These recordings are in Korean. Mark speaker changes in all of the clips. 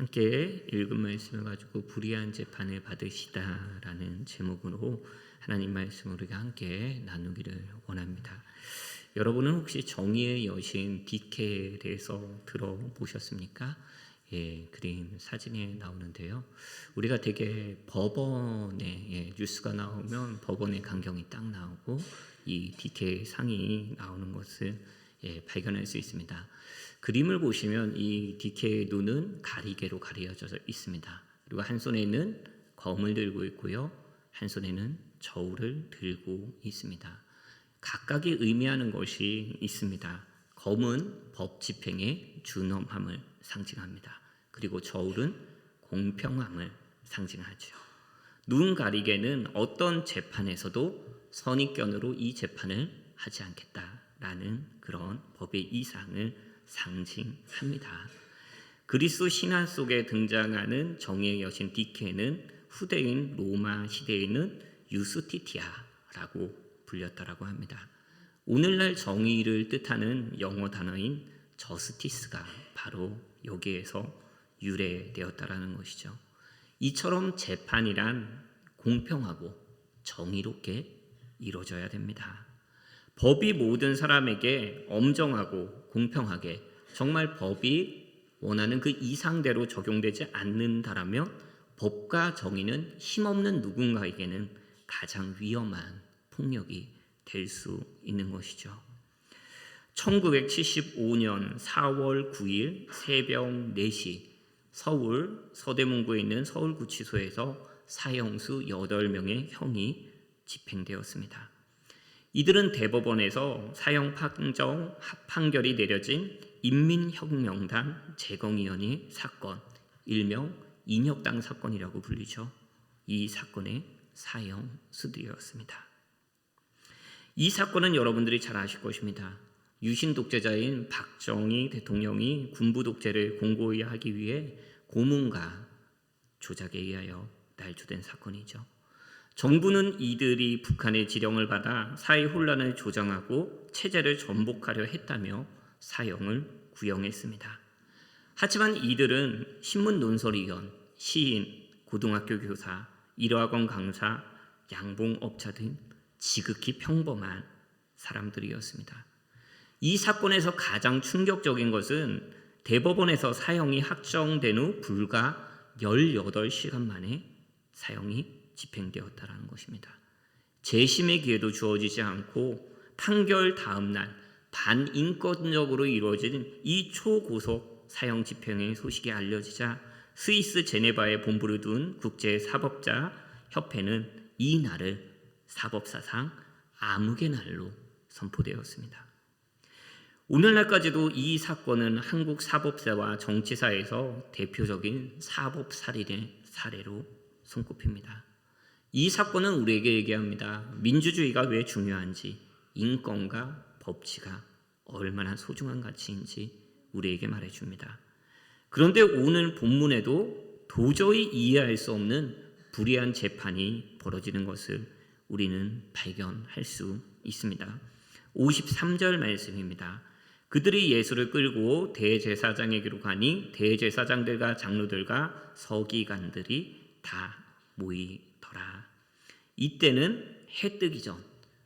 Speaker 1: 함께 읽은 말씀을 가지고 불의한 재판을 받으시다라는 제목으로 하나님 말씀을 우리가 함께 나누기를 원합니다. 여러분은 혹시 정의의 여신 디케에 대해서 들어보셨습니까? 예, 그림 사진에 나오는데요. 우리가 되게 법원에 예, 뉴스가 나오면 법원의 강경이 딱 나오고 이 디케 상이 나오는 것을 예, 발견할 수 있습니다. 그림을 보시면 이 디케의 눈은 가리개로 가려져 있습니다. 그리고 한 손에는 검을 들고 있고요. 한 손에는 저울을 들고 있습니다. 각각이 의미하는 것이 있습니다. 검은 법 집행의 준엄함을 상징합니다. 그리고 저울은 공평함을 상징하죠. 눈 가리개는 어떤 재판에서도 선입견으로 이 재판을 하지 않겠다라는 그런 법의 이상을 상징합니다. 그리스 신화 속에 등장하는 정의의 여신 디케는 후대인 로마 시대에는 유스티티아라고 불렸다라고 합니다. 오늘날 정의를 뜻하는 영어 단어인 저스티스가 바로 여기에서 유래되었다라는 것이죠. 이처럼 재판이란 공평하고 정의롭게 이루어져야 됩니다. 법이 모든 사람에게 엄정하고 공평하게 정말 법이 원하는 그 이상대로 적용되지 않는다라면 법과 정의는 힘없는 누군가에게는 가장 위험한 폭력이 될 수 있는 것이죠. 1975년 4월 9일 새벽 4시 서울 서대문구에 있는 서울구치소에서 사형수 8명의 형이 집행되었습니다. 이들은 대법원에서 사형 판정 판결이 내려진 인민혁명당 재건위원회 사건, 일명 인혁당 사건이라고 불리죠. 이 사건의 사형수들이었습니다. 이 사건은 여러분들이 잘 아실 것입니다. 유신 독재자인 박정희 대통령이 군부 독재를 공고히 하기 위해 고문과 조작에 의하여 날조된 사건이죠. 정부는 이들이 북한의 지령을 받아 사회 혼란을 조장하고 체제를 전복하려 했다며 사형을 구형했습니다. 하지만 이들은 신문 논설위원, 시인, 고등학교 교사, 일화관 강사, 양봉업자 등 지극히 평범한 사람들이었습니다. 이 사건에서 가장 충격적인 것은 대법원에서 사형이 확정된 후 불과 18시간 만에 사형이 집행되었다는 것입니다. 재심의 기회도 주어지지 않고 판결 다음 날 반인권적으로 이루어진 이 초고속 사형 집행의 소식이 알려지자 스위스 제네바에 본부를 둔 국제 사법자 협회는 이 날을 사법사상 암흑의 날로 선포되었습니다. 오늘날까지도 이 사건은 한국 사법사와 정치사에서 대표적인 사법 살인의 사례로 손꼽힙니다. 이 사건은 우리에게 얘기합니다. 민주주의가 왜 중요한지, 인권과 법치가 얼마나 소중한 가치인지 우리에게 말해줍니다. 그런데 오늘 본문에도 도저히 이해할 수 없는 불의한 재판이 벌어지는 것을 우리는 발견할 수 있습니다. 53절 말씀입니다. 그들이 예수를 끌고 대제사장에게로 가니 대제사장들과 장로들과 서기관들이 다 모이더라. 이때는 해 뜨기 전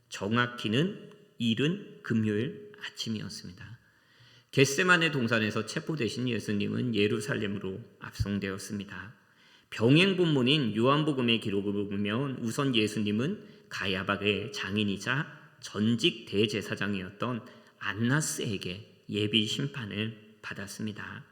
Speaker 1: 정확히는 이른 금요일 아침이었습니다. 겟세만의 동산에서 체포되신 예수님은 예루살렘으로 압송되었습니다. 병행 본문인 요한복음의 기록을 보면 우선 예수님은 가야박의 장인이자 전직 대제사장이었던 안나스에게 예비 심판을 받았습니다.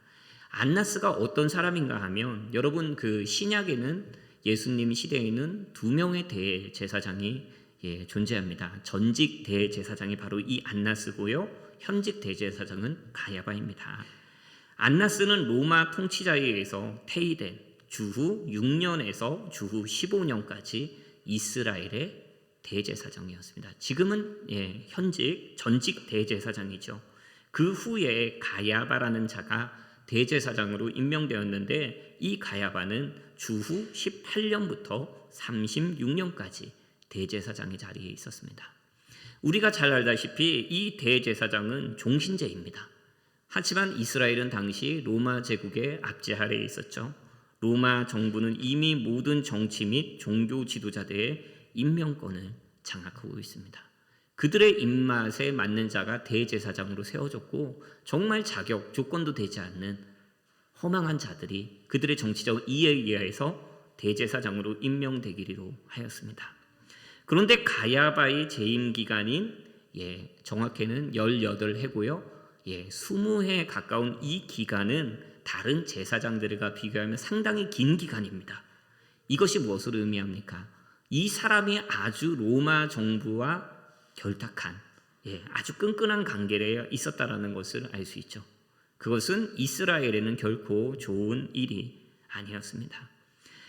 Speaker 1: 안나스가 어떤 사람인가 하면 여러분 그 신약에는 예수님 시대에는 두 명의 대제사장이 예, 존재합니다. 전직 대제사장이 바로 이 안나스고요. 현직 대제사장은 가야바입니다. 안나스는 로마 통치자에 의해서 퇴위된 주후 6년에서 주후 15년까지 이스라엘의 대제사장이었습니다. 지금은 예, 현직 전직 대제사장이죠. 그 후에 가야바라는 자가 대제사장으로 임명되었는데 이 가야바는 주후 18년부터 36년까지 대제사장의 자리에 있었습니다. 우리가 잘 알다시피 이 대제사장은 종신제입니다. 하지만 이스라엘은 당시 로마 제국의 압제 아래에 있었죠. 로마 정부는 이미 모든 정치 및 종교 지도자들의 임명권을 장악하고 있습니다. 그들의 입맛에 맞는 자가 대제사장으로 세워졌고 정말 자격 조건도 되지 않는 허망한 자들이 그들의 정치적 이해에 의해서 대제사장으로 임명되기로 하였습니다. 그런데 가야바의 재임 기간인 예, 정확히는 18해고요. 예, 20해 가까운 이 기간은 다른 제사장들과 비교하면 상당히 긴 기간입니다. 이것이 무엇을 의미합니까? 이 사람이 아주 로마 정부와 결탁한 예, 아주 끈끈한 관계에 있었다라는 것을 알 수 있죠. 그것은 이스라엘에는 결코 좋은 일이 아니었습니다.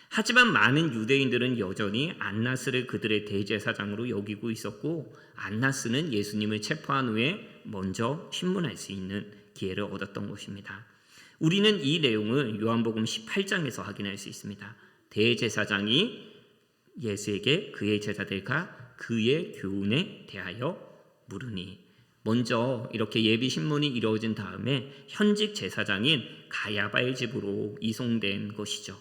Speaker 1: 하지만 많은 유대인들은 여전히 안나스를 그들의 대제사장으로 여기고 있었고 안나스는 예수님을 체포한 후에 먼저 신문할 수 있는 기회를 얻었던 것입니다. 우리는 이 내용을 요한복음 18장에서 확인할 수 있습니다. 대제사장이 예수에게 그의 제자들과 그의 교훈에 대하여 물으니 먼저 이렇게 예비 신문이 이루어진 다음에 현직 제사장인 가야바의 집으로 이송된 것이죠.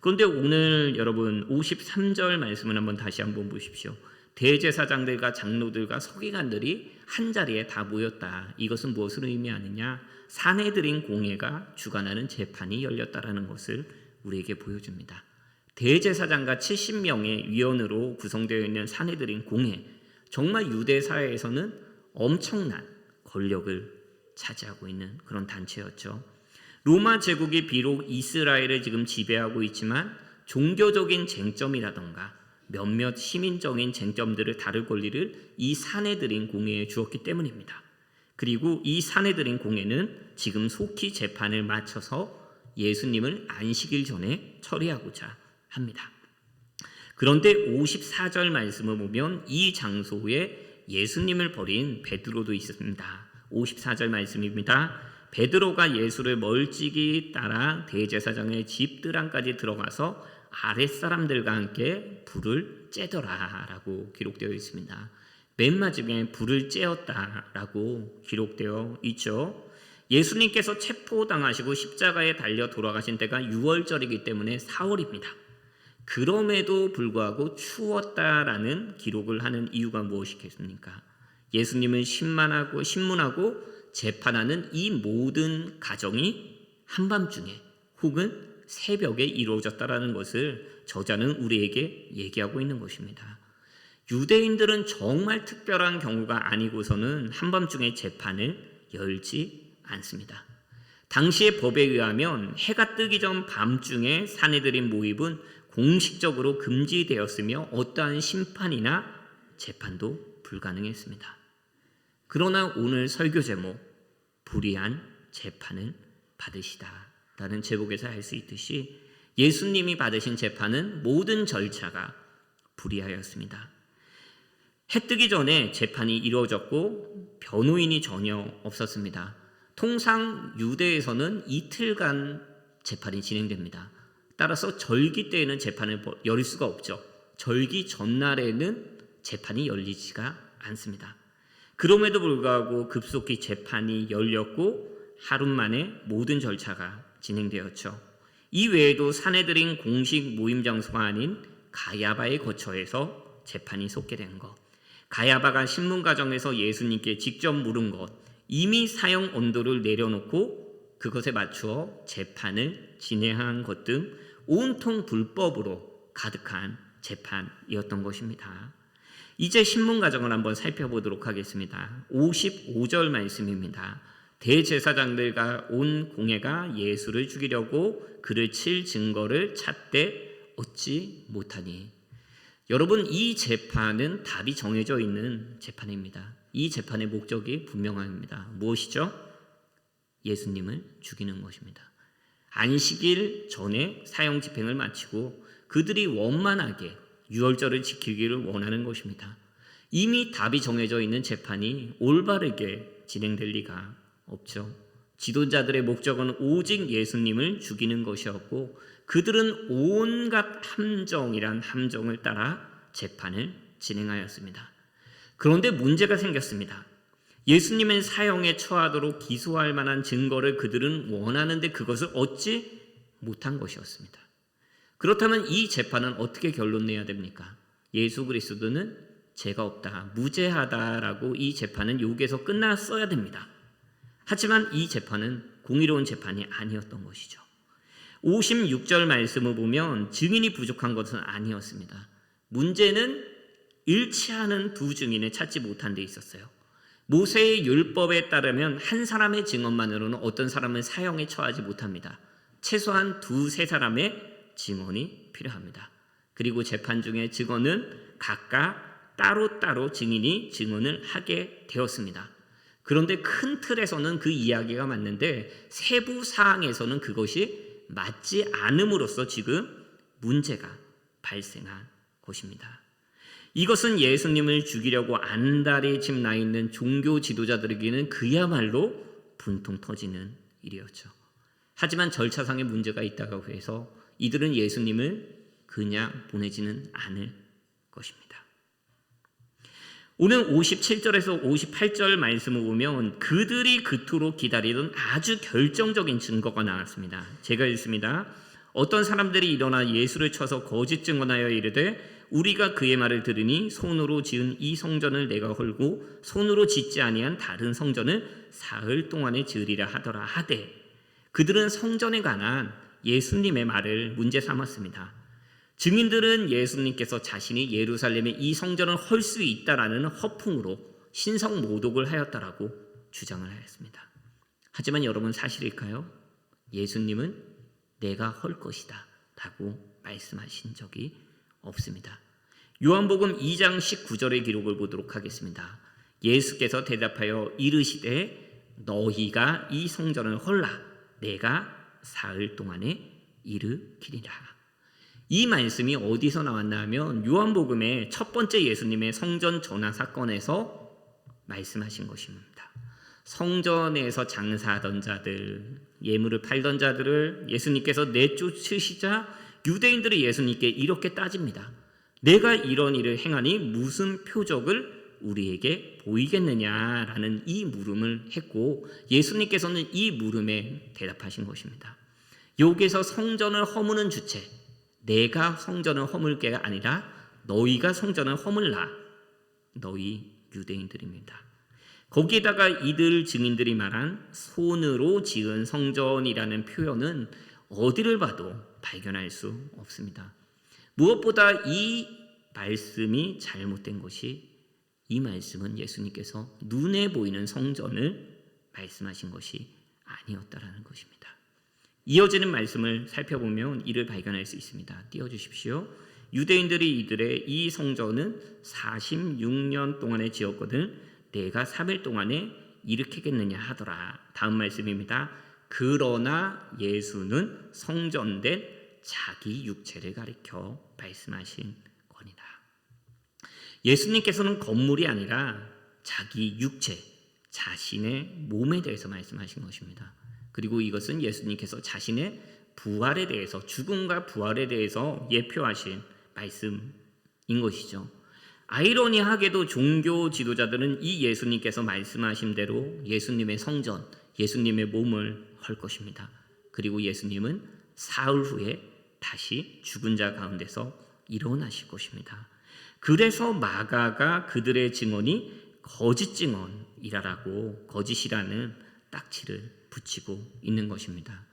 Speaker 1: 그런데 오늘 여러분 53절 말씀을 한번 다시 한번 보십시오. 대제사장들과 장로들과 서기관들이 한 자리에 다 모였다. 이것은 무엇을 의미하느냐? 사내들인 공회가 주관하는 재판이 열렸다라는 것을 우리에게 보여줍니다. 대제사장과 70명의 위원으로 구성되어 있는 사내들인 공회, 정말 유대 사회에서는 엄청난 권력을 차지하고 있는 그런 단체였죠. 로마 제국이 비록 이스라엘을 지금 지배하고 있지만 종교적인 쟁점이라던가 몇몇 시민적인 쟁점들을 다룰 권리를 이 사내들인 공회에 주었기 때문입니다. 그리고 이 사내들인 공회는 지금 속히 재판을 마쳐서 예수님을 안식일 전에 처리하고자 합니다. 그런데 54절 말씀을 보면 이 장소에 예수님을 버린 베드로도 있습니다. 54절 말씀입니다. 베드로가 예수를 멀찍이 따라 대제사장의 집들안까지 들어가서 아랫사람들과 함께 불을 쬐더라 라고 기록되어 있습니다. 맨 마지막에 불을 쬐었다 라고 기록되어 있죠. 예수님께서 체포당하시고 십자가에 달려 돌아가신 때가 6월절이기 때문에 4월입니다. 그럼에도 불구하고 추웠다라는 기록을 하는 이유가 무엇이겠습니까? 예수님은 신만하고 신문하고 재판하는 이 모든 가정이 한밤중에 혹은 새벽에 이루어졌다라는 것을 저자는 우리에게 얘기하고 있는 것입니다. 유대인들은 정말 특별한 경우가 아니고서는 한밤중에 재판을 열지 않습니다. 당시의 법에 의하면 해가 뜨기 전 밤중에 사내들인 모입은 공식적으로 금지되었으며 어떠한 심판이나 재판도 불가능했습니다. 그러나 오늘 설교 제목 불의한 재판을 받으시다라는 제목에서 알 수 있듯이 예수님이 받으신 재판은 모든 절차가 불의하였습니다. 해 뜨기 전에 재판이 이루어졌고 변호인이 전혀 없었습니다. 통상 유대에서는 이틀간 재판이 진행됩니다. 따라서 절기 때에는 재판을 열릴 수가 없죠. 절기 전날에는 재판이 열리지가 않습니다. 그럼에도 불구하고 급속히 재판이 열렸고 하루 만에 모든 절차가 진행되었죠. 이 외에도 사내들인 공식 모임 장소가 아닌 가야바의 거처에서 재판이 쏟게 된 것. 가야바가 신문 과정에서 예수님께 직접 물은 것. 이미 사형 온도를 내려놓고 그것에 맞추어 재판을 진행한 것 등 온통 불법으로 가득한 재판이었던 것입니다. 이제 신문 과정을 한번 살펴보도록 하겠습니다. 55절 말씀입니다. 대제사장들과 온 공회가 예수를 죽이려고 그를 칠 증거를 찾되 얻지 못하니 여러분 이 재판은 답이 정해져 있는 재판입니다. 이 재판의 목적이 분명합니다. 무엇이죠? 예수님을 죽이는 것입니다. 안식일 전에 사형 집행을 마치고 그들이 원만하게 유월절을 지키기를 원하는 것입니다. 이미 답이 정해져 있는 재판이 올바르게 진행될 리가 없죠. 지도자들의 목적은 오직 예수님을 죽이는 것이었고 그들은 온갖 함정이란 함정을 따라 재판을 진행하였습니다. 그런데 문제가 생겼습니다. 예수님의 사형에 처하도록 기소할 만한 증거를 그들은 원하는데 그것을 얻지 못한 것이었습니다. 그렇다면 이 재판은 어떻게 결론 내야 됩니까? 예수 그리스도는 죄가 없다, 무죄하다라고 이 재판은 여기에서 끝났어야 됩니다. 하지만 이 재판은 공의로운 재판이 아니었던 것이죠. 56절 말씀을 보면 증인이 부족한 것은 아니었습니다. 문제는 일치하는 두 증인을 찾지 못한 데 있었어요. 모세의 율법에 따르면 한 사람의 증언만으로는 어떤 사람은 사형에 처하지 못합니다. 최소한 두세 사람의 증언이 필요합니다. 그리고 재판 중에 증언은 각각 따로따로 증인이 증언을 하게 되었습니다. 그런데 큰 틀에서는 그 이야기가 맞는데 세부 사항에서는 그것이 맞지 않음으로써 지금 문제가 발생한 것입니다. 이것은 예수님을 죽이려고 안달이 집 나 있는 종교 지도자들에게는 그야말로 분통 터지는 일이었죠. 하지만 절차상의 문제가 있다고 해서 이들은 예수님을 그냥 보내지는 않을 것입니다. 오늘 57절에서 58절 말씀을 보면 그들이 그토록 기다리던 아주 결정적인 증거가 나왔습니다. 제가 읽습니다. 어떤 사람들이 일어나 예수를 쳐서 거짓 증언하여 이르되 우리가 그의 말을 들으니 손으로 지은 이 성전을 내가 헐고 손으로 짓지 아니한 다른 성전을 사흘 동안에 지으리라 하더라 하되 그들은 성전에 관한 예수님의 말을 문제 삼았습니다. 증인들은 예수님께서 자신이 예루살렘에 이 성전을 헐 수 있다라는 허풍으로 신성 모독을 하였다라고 주장을 하였습니다. 하지만 여러분 사실일까요? 예수님은 내가 헐 것이다 라고 말씀하신 적이 없습니다. 요한복음 2장 19절의 기록을 보도록 하겠습니다. 예수께서 대답하여 이르시되 너희가 이 성전을 헐라 내가 사흘 동안에 일으키리라. 이 말씀이 어디서 나왔나 하면 요한복음의 첫 번째 예수님의 성전 전화 사건에서 말씀하신 것입니다. 성전에서 장사하던 자들, 예물을 팔던 자들을 예수님께서 내쫓으시자 유대인들이 예수님께 이렇게 따집니다. 내가 이런 일을 행하니 무슨 표적을 우리에게 보이겠느냐라는 이 물음을 했고 예수님께서는 이 물음에 대답하신 것입니다. 여기서 성전을 허무는 주체, 내가 성전을 허물 게 아니라 너희가 성전을 허물라. 너희 유대인들입니다. 거기에다가 이들 증인들이 말한 손으로 지은 성전이라는 표현은 어디를 봐도 발견할 수 없습니다. 무엇보다 이 말씀이 잘못된 것이 이 말씀은 예수님께서 눈에 보이는 성전을 말씀하신 것이 아니었다라는 것입니다. 이어지는 말씀을 살펴보면 이를 발견할 수 있습니다. 띄워 주십시오. 유대인들이 이들의 이 성전은 46년 동안에 지었거든 내가 3일 동안에 일으키겠느냐 하더라. 다음 말씀입니다. 그러나 예수는 성전된 자기 육체를 가리켜 말씀하신 거니라. 예수님께서는 건물이 아니라 자기 육체, 자신의 몸에 대해서 말씀하신 것입니다. 그리고 이것은 예수님께서 자신의 부활에 대해서 죽음과 부활에 대해서 예표하신 말씀인 것이죠. 아이러니하게도 종교 지도자들은 이 예수님께서 말씀하신 대로 예수님의 성전, 예수님의 몸을 헐 것입니다. 그리고 예수님은 사흘 후에 다시 죽은 자 가운데서 일어나실 것입니다. 그래서 마가가 그들의 증언이 거짓 증언이라고 거짓이라는 딱지를 붙이고 있는 것입니다.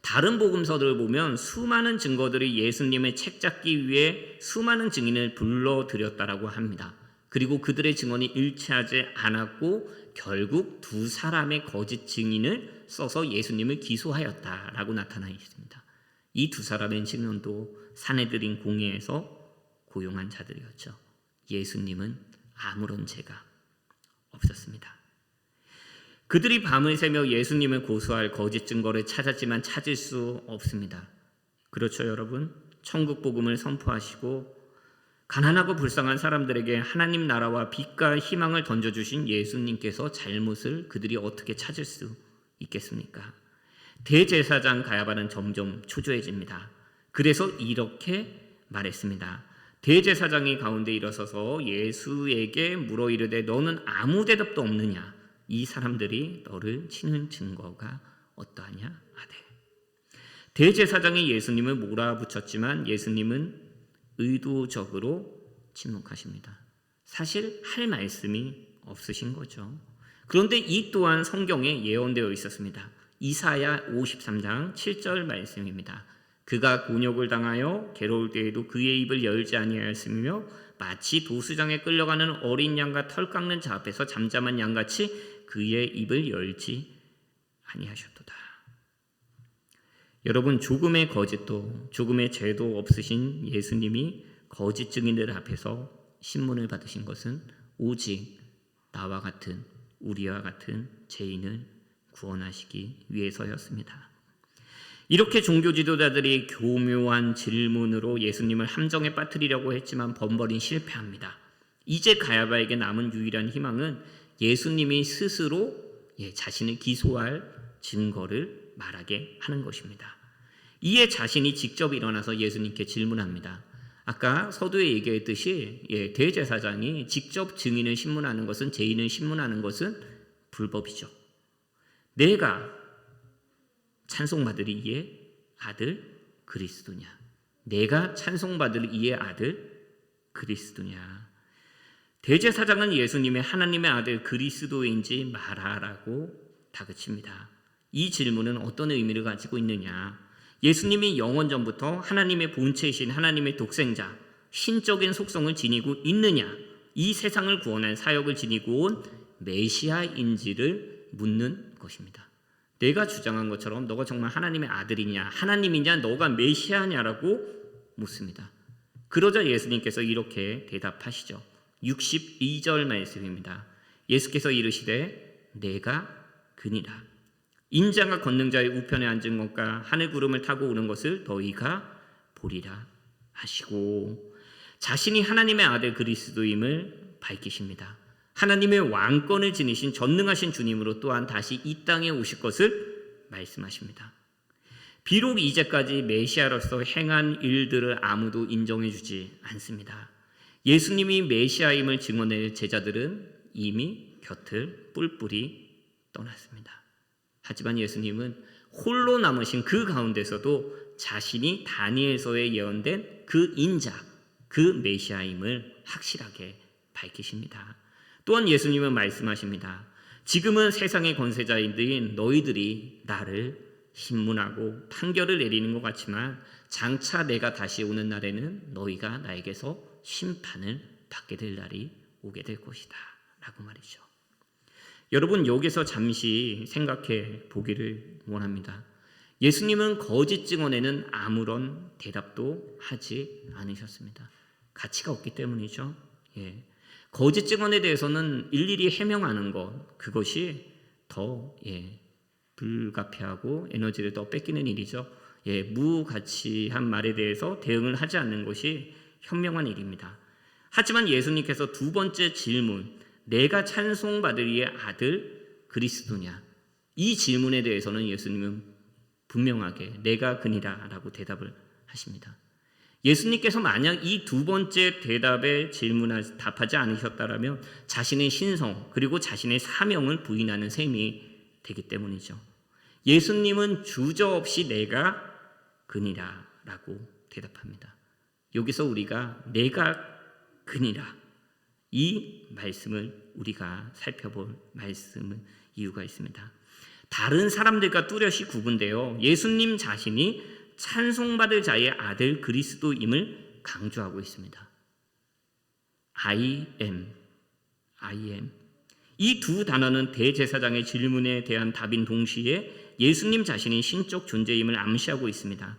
Speaker 1: 다른 복음서들을 보면 수많은 증거들이 예수님의 책 잡기 위해 수많은 증인을 불러들였다라고 합니다. 그리고 그들의 증언이 일치하지 않았고 결국 두 사람의 거짓 증인을 써서 예수님을 기소하였다라고 나타나 있습니다. 이 두 사람의 증언도 사내들인 공회에서 고용한 자들이었죠. 예수님은 아무런 죄가 없었습니다. 그들이 밤을 새며 예수님을 고소할 거짓 증거를 찾았지만 찾을 수 없습니다. 그렇죠, 여러분? 천국 복음을 선포하시고 가난하고 불쌍한 사람들에게 하나님 나라와 빛과 희망을 던져주신 예수님께서 잘못을 그들이 어떻게 찾을 수 있겠습니까? 대제사장 가야바는 점점 초조해집니다. 그래서 이렇게 말했습니다. 대제사장이 가운데 일어서서 예수에게 물어 이르되 너는 아무 대답도 없느냐? 이 사람들이 너를 치는 증거가 어떠하냐 하되 대제사장이 예수님을 몰아붙였지만 예수님은 의도적으로 침묵하십니다. 사실 할 말씀이 없으신 거죠. 그런데 이 또한 성경에 예언되어 있었습니다. 이사야 53장 7절 말씀입니다. 그가 곤욕을 당하여 괴로울 때에도 그의 입을 열지 아니하였으며 마치 도수장에 끌려가는 어린 양과 털 깎는 자 앞에서 잠잠한 양같이 그의 입을 열지 아니하셨도다. 여러분 조금의 거짓도 조금의 죄도 없으신 예수님이 거짓 증인들 앞에서 신문을 받으신 것은 오직 나와 같은 우리와 같은 죄인을 구원하시기 위해서였습니다. 이렇게 종교 지도자들이 교묘한 질문으로 예수님을 함정에 빠뜨리려고 했지만 번번이 실패합니다. 이제 가야바에게 남은 유일한 희망은 예수님이 스스로 예, 자신을 기소할 증거를 말하게 하는 것입니다. 이에 자신이 직접 일어나서 예수님께 질문합니다. 아까 서두에 얘기했듯이 예, 대제사장이 직접 증인을 신문하는 것은 죄인을 신문하는 것은 불법이죠. 내가 찬송받을 이의 아들 그리스도냐? 내가 찬송받을 이의 아들 그리스도냐? 대제사장은 예수님의 하나님의 아들 그리스도인지 말하라고 다그칩니다. 이 질문은 어떤 의미를 가지고 있느냐? 예수님이 영원 전부터 하나님의 본체이신 하나님의 독생자, 신적인 속성을 지니고 있느냐? 이 세상을 구원할 사역을 지니고 온 메시아인지를 묻는 것입니다. 내가 주장한 것처럼 너가 정말 하나님의 아들이냐, 하나님이냐, 너가 메시아냐라고 묻습니다. 그러자 예수님께서 이렇게 대답하시죠. 62절 말씀입니다. 예수께서 이르시되 내가 그니라. 인자가 걷는 자의 우편에 앉은 것과 하늘 구름을 타고 오는 것을 너희가 보리라 하시고 자신이 하나님의 아들 그리스도임을 밝히십니다. 하나님의 왕권을 지니신 전능하신 주님으로 또한 다시 이 땅에 오실 것을 말씀하십니다. 비록 이제까지 메시아로서 행한 일들을 아무도 인정해 주지 않습니다. 예수님이 메시아임을 증언할 제자들은 이미 곁을 뿔뿔이 떠났습니다. 하지만 예수님은 홀로 남으신 그 가운데서도 자신이 다니엘서에 예언된 그 인자, 그 메시아임을 확실하게 밝히십니다. 또한 예수님은 말씀하십니다. 지금은 세상의 권세자인들인 너희들이 나를 신문하고 판결을 내리는 것 같지만 장차 내가 다시 오는 날에는 너희가 나에게서 심판을 받게 될 날이 오게 될 것이다. 라고 말이죠. 여러분 여기서 잠시 생각해 보기를 원합니다. 예수님은 거짓 증언에는 아무런 대답도 하지 않으셨습니다. 가치가 없기 때문이죠. 예. 거짓 증언에 대해서는 일일이 해명하는 것 그것이 더 예, 불가피하고 에너지를 더 뺏기는 일이죠. 예, 무가치한 말에 대해서 대응을 하지 않는 것이 현명한 일입니다. 하지만 예수님께서 두 번째 질문, 내가 찬송받을 이의 아들 그리스도냐? 이 질문에 대해서는 예수님은 분명하게 내가 그니라 라고 대답을 하십니다. 예수님께서 만약 이 두 번째 대답에 질문을 답하지 않으셨다라면 자신의 신성 그리고 자신의 사명을 부인하는 셈이 되기 때문이죠. 예수님은 주저없이 내가 그니라 라고 대답합니다. 여기서 우리가 내가 그니라 이 말씀을 우리가 살펴볼 말씀은 이유가 있습니다. 다른 사람들과 뚜렷이 구분되어 예수님 자신이 찬송받을 자의 아들 그리스도임을 강조하고 있습니다. I am, I am. 이 두 단어는 대제사장의 질문에 대한 답인 동시에 예수님 자신이 신적 존재임을 암시하고 있습니다.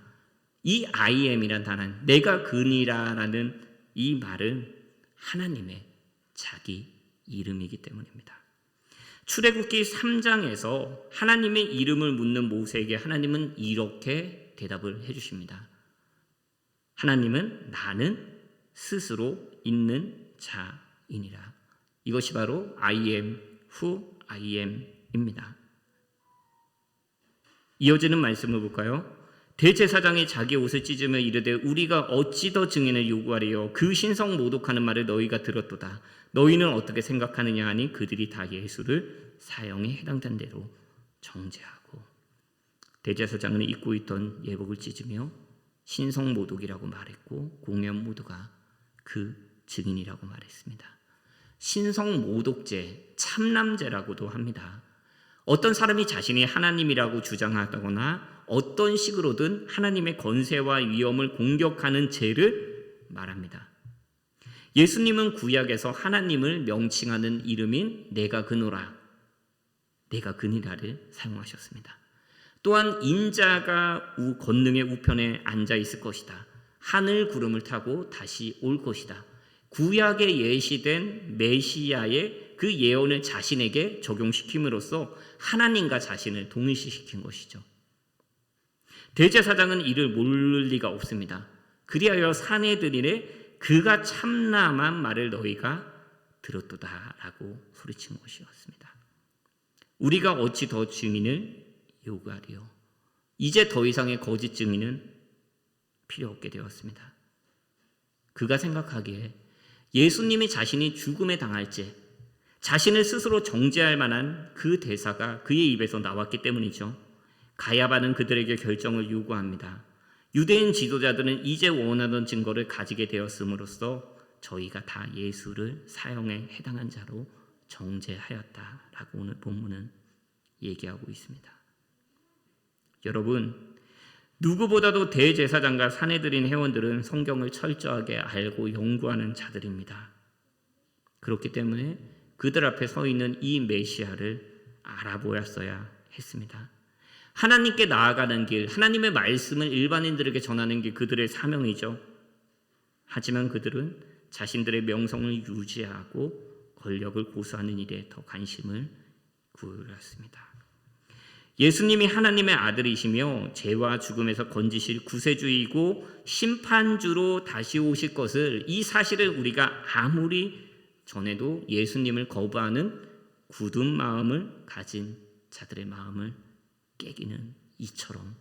Speaker 1: 이 I am이란 단어는 내가 그니라라는 이 말은 하나님의 자기 이름이기 때문입니다. 출애굽기 3장에서 하나님의 이름을 묻는 모세에게 하나님은 이렇게 대답을 해 주십니다. 하나님은 나는 스스로 있는 자이니라. 이것이 바로 I am who I am입니다. 이어지는 말씀을 볼까요? 대제사장이 자기 옷을 찢으며 이르되 우리가 어찌 더 증인을 요구하리요 그 신성 모독하는 말을 너희가 들었도다 너희는 어떻게 생각하느냐 하니 그들이 다 예수를 사형에 해당된 대로 정죄하고 대제사장은 입고 있던 예복을 찢으며 신성 모독이라고 말했고 공연 모두가 그 증인이라고 말했습니다. 신성 모독죄, 참남죄라고도 합니다. 어떤 사람이 자신이 하나님이라고 주장하거나 어떤 식으로든 하나님의 권세와 위엄을 공격하는 죄를 말합니다. 예수님은 구약에서 하나님을 명칭하는 이름인 내가 그노라, 내가 그니라를 사용하셨습니다. 또한 인자가 우 권능의 우편에 앉아 있을 것이다. 하늘 구름을 타고 다시 올 것이다. 구약에 예시된 메시아의 그 예언을 자신에게 적용시킴으로써 하나님과 자신을 동일시시킨 것이죠. 대제사장은 이를 모를 리가 없습니다. 그리하여 사내들이네 그가 참남한 말을 너희가 들었도다라고 소리친 것이었습니다. 우리가 어찌 더 증인을 요구하리요? 이제 더 이상의 거짓 증인은 필요 없게 되었습니다. 그가 생각하기에 예수님이 자신이 죽음에 당할지 자신을 스스로 정죄할 만한 그 대사가 그의 입에서 나왔기 때문이죠. 가야바는 그들에게 결정을 요구합니다. 유대인 지도자들은 이제 원하던 증거를 가지게 되었음으로써 저희가 다 예수를 사형에 해당한 자로 정죄하였다라고 오늘 본문은 얘기하고 있습니다. 여러분, 누구보다도 대제사장과 사내들인 회원들은 성경을 철저하게 알고 연구하는 자들입니다. 그렇기 때문에 그들 앞에 서 있는 이 메시아를 알아보았어야 했습니다. 하나님께 나아가는 길, 하나님의 말씀을 일반인들에게 전하는 게 그들의 사명이죠. 하지만 그들은 자신들의 명성을 유지하고 권력을 고수하는 일에 더 관심을 구울였습니다. 예수님이 하나님의 아들이시며 죄와 죽음에서 건지실 구세주이고 심판주로 다시 오실 것을 이 사실을 우리가 아무리 전에도 예수님을 거부하는 굳은 마음을 가진 자들의 마음을 깨기는 이처럼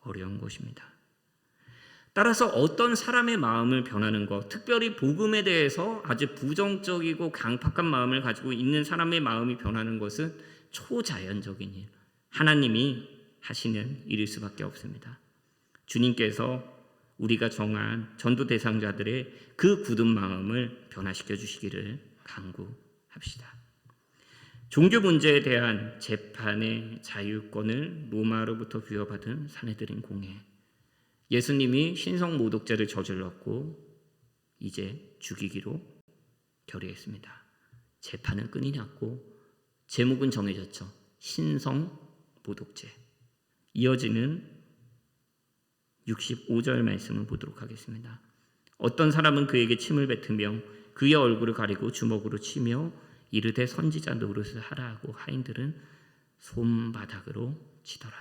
Speaker 1: 어려운 것입니다. 따라서 어떤 사람의 마음을 변하는 것, 특별히 복음에 대해서 아주 부정적이고 강팍한 마음을 가지고 있는 사람의 마음이 변하는 것은 초자연적인 일, 하나님이 하시는 일일 수밖에 없습니다. 주님께서 우리가 정한 전도 대상자들의 그 굳은 마음을 변화시켜 주시기를 간구합시다. 종교 문제에 대한 재판의 자유권을 로마로부터 부여받은 사내들인 공회. 예수님이 신성 모독죄를 저질렀고 이제 죽이기로 결의했습니다. 재판은 끈이 났고 제목은 정해졌죠. 신성 모독죄. 이어지는 65절 말씀을 보도록 하겠습니다. 어떤 사람은 그에게 침을 뱉으며 그의 얼굴을 가리고 주먹으로 치며 이르되 선지자 노릇을 하라 하고 하인들은 손바닥으로 치더라.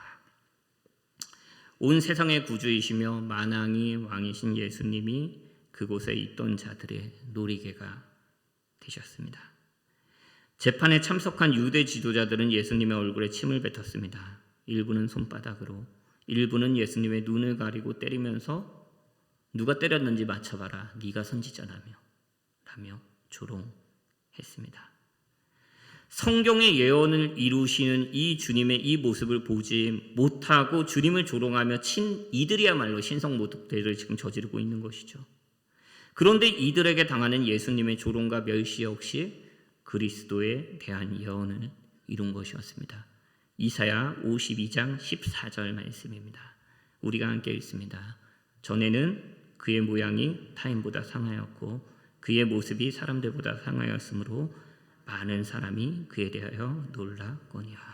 Speaker 1: 온 세상의 구주이시며 만왕이 왕이신 예수님이 그곳에 있던 자들의 놀이개가 되셨습니다. 재판에 참석한 유대 지도자들은 예수님의 얼굴에 침을 뱉었습니다. 일부는 손바닥으로, 일부는 예수님의 눈을 가리고 때리면서 누가 때렸는지 맞춰봐라. 네가 선지자라며 라며 조롱했습니다. 성경의 예언을 이루시는 이 주님의 이 모습을 보지 못하고 주님을 조롱하며 친 이들이야말로 신성 모독죄를 지금 저지르고 있는 것이죠. 그런데 이들에게 당하는 예수님의 조롱과 멸시 역시 그리스도에 대한 예언을 이룬 것이었습니다. 이사야 52장 14절 말씀입니다. 우리가 함께 읽습니다. 전에는 그의 모양이 타인보다 상하였고 그의 모습이 사람들보다 상하였으므로 많은 사람이 그에 대하여 놀랐거니와.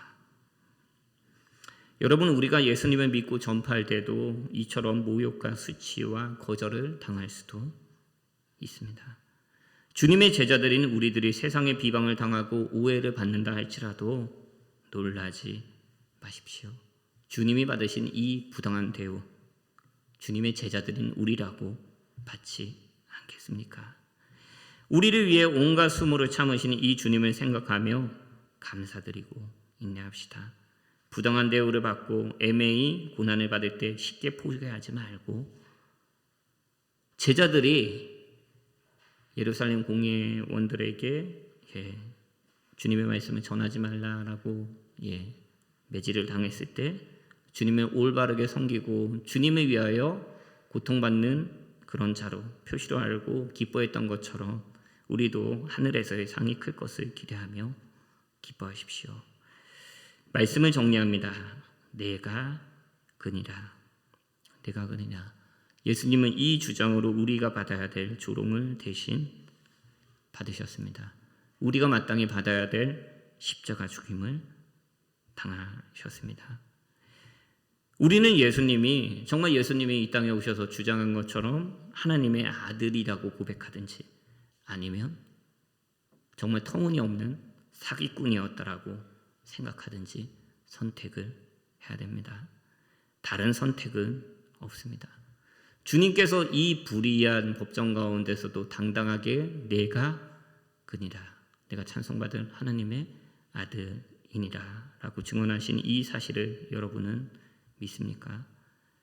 Speaker 1: 여러분 우리가 예수님을 믿고 전파할 때도 이처럼 모욕과 수치와 거절을 당할 수도 있습니다. 주님의 제자들인 우리들이 세상의 비방을 당하고 오해를 받는다 할지라도 놀라지 마십시오. 주님이 받으신 이 부당한 대우 주님의 제자들인 우리라고 받지 않겠습니까? 우리를 위해 온갖 수모를 참으시는 이 주님을 생각하며 감사드리고 인내합시다. 부당한 대우를 받고 애매히 고난을 받을 때 쉽게 포기하지 말고 제자들이 예루살렘 공예원들에게 예, 주님의 말씀을 전하지 말라라고 예, 매질을 당했을 때 주님을 올바르게 섬기고 주님을 위하여 고통받는 그런 자로 표시로 알고 기뻐했던 것처럼 우리도 하늘에서의 상이 클 것을 기대하며 기뻐하십시오. 말씀을 정리합니다. 내가 그니라. 내가 그니라. 예수님은 이 주장으로 우리가 받아야 될 조롱을 대신 받으셨습니다. 우리가 마땅히 받아야 될 십자가 죽임을 당하셨습니다. 우리는 예수님이 정말 예수님이 이 땅에 오셔서 주장한 것처럼 하나님의 아들이라고 고백하든지 아니면 정말 터무니없는 사기꾼이었다라고 생각하든지 선택을 해야 됩니다. 다른 선택은 없습니다. 주님께서 이 불의한 법정 가운데서도 당당하게 내가 그니라 내가 찬송받은 하나님의 아들이니라 라고 증언하신 이 사실을 여러분은 믿습니까?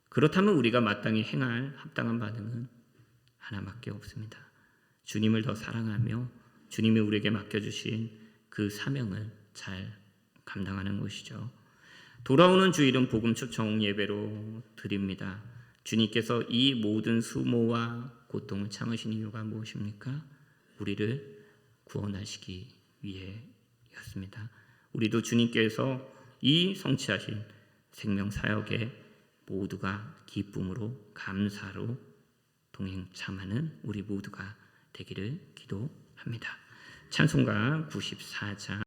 Speaker 1: 그렇다면 우리가 마땅히 행할 합당한 반응은 하나밖에 없습니다. 주님을 더 사랑하며 주님이 우리에게 맡겨주신 그 사명을 잘 감당하는 것이죠. 돌아오는 주일은 복음 초청 예배로 드립니다. 주님께서 이 모든 수모와 고통을 참으신 이유가 무엇입니까? 우리를 구원하시기 위해였습니다. 우리도 주님께서 이 성취하신 생명 사역에 모두가 기쁨으로 감사로 동행참하는 우리 모두가 되기를 기도합니다. 찬송가 94장